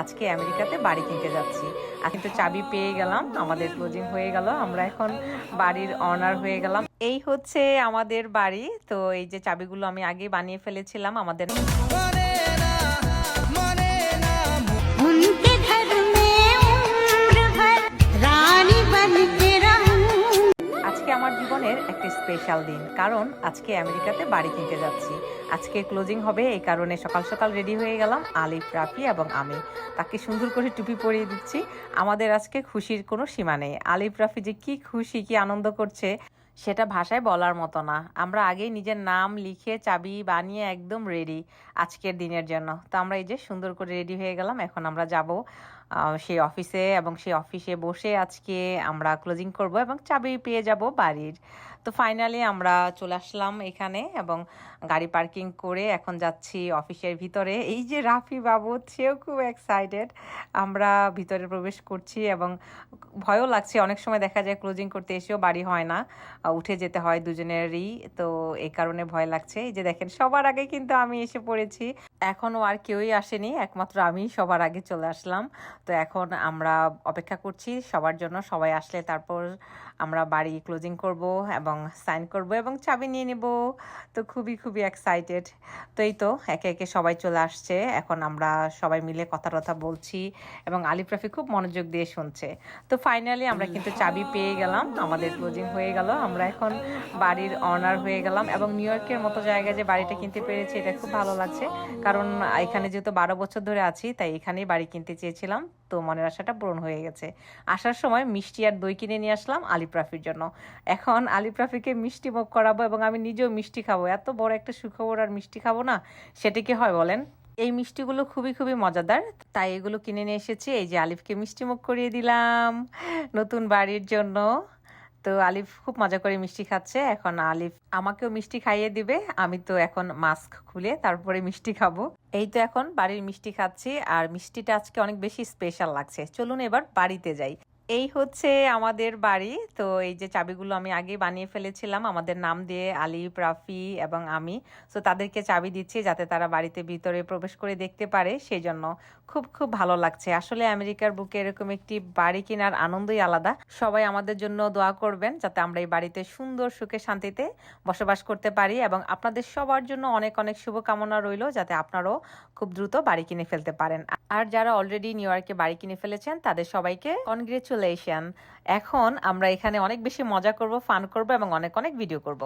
আজকে আমেরিকাতে বাড়ি কিনতে যাচ্ছি। আর কিন্তু চাবি পেয়ে গেলাম, আমাদের ক্লোজিং হয়ে গেল, আমরা এখন বাড়ির অনার হয়ে গেলাম। এই হচ্ছে আমাদের বাড়ি, তো এই যে চাবিগুলো আমি আগে বানিয়ে ফেলেছিলাম আমাদের। স্পেশাল দিন। কারণ আজকে আমেরিকাতে বাড়ি কিনতে যাচ্ছি। আজকে ক্লোজিং হবে, এই কারণে সকাল সকাল রেডি হয়ে গেলাম, আলিফ, রাফি এবং আমি। তাকে সুন্দর করে টুপি পরিয়ে দিচ্ছি। আমাদের আজকে খুশির কোনো সীমা নেই। আলিফ, রাফি যে কি খুশি, কি আনন্দ করছে। সেটা ভাষায় বলার মতো না। আমরা আগেই নিজের নাম লিখে চাবি বানিয়ে একদম রেডি আজকের দিনের জন্য। তো আমরা এই যে সুন্দর করে রেডি হয়ে গেলাম, এখন আমরা যাব সেই অফিসে এবং সেই অফিসে বসে আজকে আমরা ক্লোজিং করব এবং চাবি পেয়ে যাব বাড়ির। তো ফাইনালি আমরা চলে আসলাম এখানে এবং গাড়ি পার্কিং করে এখন যাচ্ছি অফিসের ভিতরে। এই যে রাফি বাবু, সেও খুব এক্সাইটেড আমরা ভিতরে প্রবেশ করছি এবং ভয়ও লাগছে। অনেক সময় দেখা যায় ক্লোজিং করতে এসেও বাড়ি হয় না। উঠে যেতে হয় দুজনেরই। তো এই কারণে ভয় লাগছে। এই যে দেখেন, সবার আগে কিন্তু আমি এসে পড়েছি। এখনও আর কেউই আসেনি, একমাত্র আমি সবার আগে চলে আসলাম। তো এখন আমরা অপেক্ষা করছি, সবার জন্য সবাই আসলে তারপর আমরা বাড়ি ক্লোজিং করব এবং সাইন করব এবং চাবি নিয়ে নেব। তো খুবই খুবই এক্সাইটেড তো এই তো, একে একে সবাই চলে আসছে। এখন আমরা সবাই মিলে কথা টথা বলছি এবং আলিফ রাফি খুব মনোযোগ দিয়ে শুনছে। তো ফাইনালি আমরা কিন্তু চাবি পেয়ে গেলাম, আমাদের ক্লোজিং হয়ে গেল। আমরা এখন বাড়ির অনার হয়ে গেলাম এবং নিউ ইয়র্কের মতো জায়গায় যে বাড়িটা কিনতে পেরেছি, এটা খুব ভালো লাগছে। কারণ এখানে যেহেতু বারো বছর ধরে আছি, তাই এখানেই বাড়ি কিনতে চেয়েছিলাম। তো মনের আশাটা পূরণ হয়ে গেছে। আসার সময় মিষ্টি আর দই কিনে নিয়ে আসলাম আলিফ রাফির জন্য। এখন আলিফ রাফিকে মিষ্টি মুখ করাবো এবং আমি নিজেও মিষ্টি খাব। এত বড় একটা সুখবর আর মিষ্টি খাব না, সেটা কি হয় বলেন? এই মিষ্টিগুলো খুবই খুবই মজাদার। তাই এগুলো কিনে নিয়ে এসেছি। এই যে আলিফকে মিষ্টি মুখ করিয়ে দিলাম নতুন বাড়ির জন্য। তো আলিফ খুব মজা করে মিষ্টি খাচ্ছে। এখন আলিফ আমাকেও মিষ্টি খাইয়ে দিবে। আমি তো এখন মাস্ক খুলে তারপরে মিষ্টি খাব। এই তো এখন বাড়ির মিষ্টি খাচ্ছি। আর মিষ্টিটা আজকে অনেক বেশি স্পেশাল লাগছে। চলুন এবার বাড়িতে যাই। এই হচ্ছে আমাদের বাড়ি। তো এই যে চাবিগুলো আমি আগে বানিয়ে ফেলেছিলাম, আমাদের নাম দিয়ে আলিফ রাফি এবং আমি। তো তাদেরকে চাবি দিচ্ছি যাতে তারা বাড়িতে ভিতরে প্রবেশ করে দেখতে পারে সেই জন্য খুব খুব ভালো লাগছে। আসলে আমেরিকার বুকে এরকম একটি বাড়ি কেনার আনন্দই আলাদা। সবাই আমাদের জন্য দোয়া করবেন যাতে আমরা এই বাড়িতে সুন্দর সুখে শান্তিতে বসবাস করতে পারি এবং আপনাদের সবার জন্য অনেক অনেক শুভকামনা রইল যাতে আপনারাও খুব দ্রুত বাড়ি কিনে ফেলতে পারেন। আর যারা অলরেডি নিউ ইয়র্কে বাড়ি কিনে ফেলেছেন, তাদের সবাইকে কনগ্রেচুলেশন এখন আমরা এখানে অনেক বেশি মজা করব ফান করব এবং অনেক অনেক ভিডিও করব।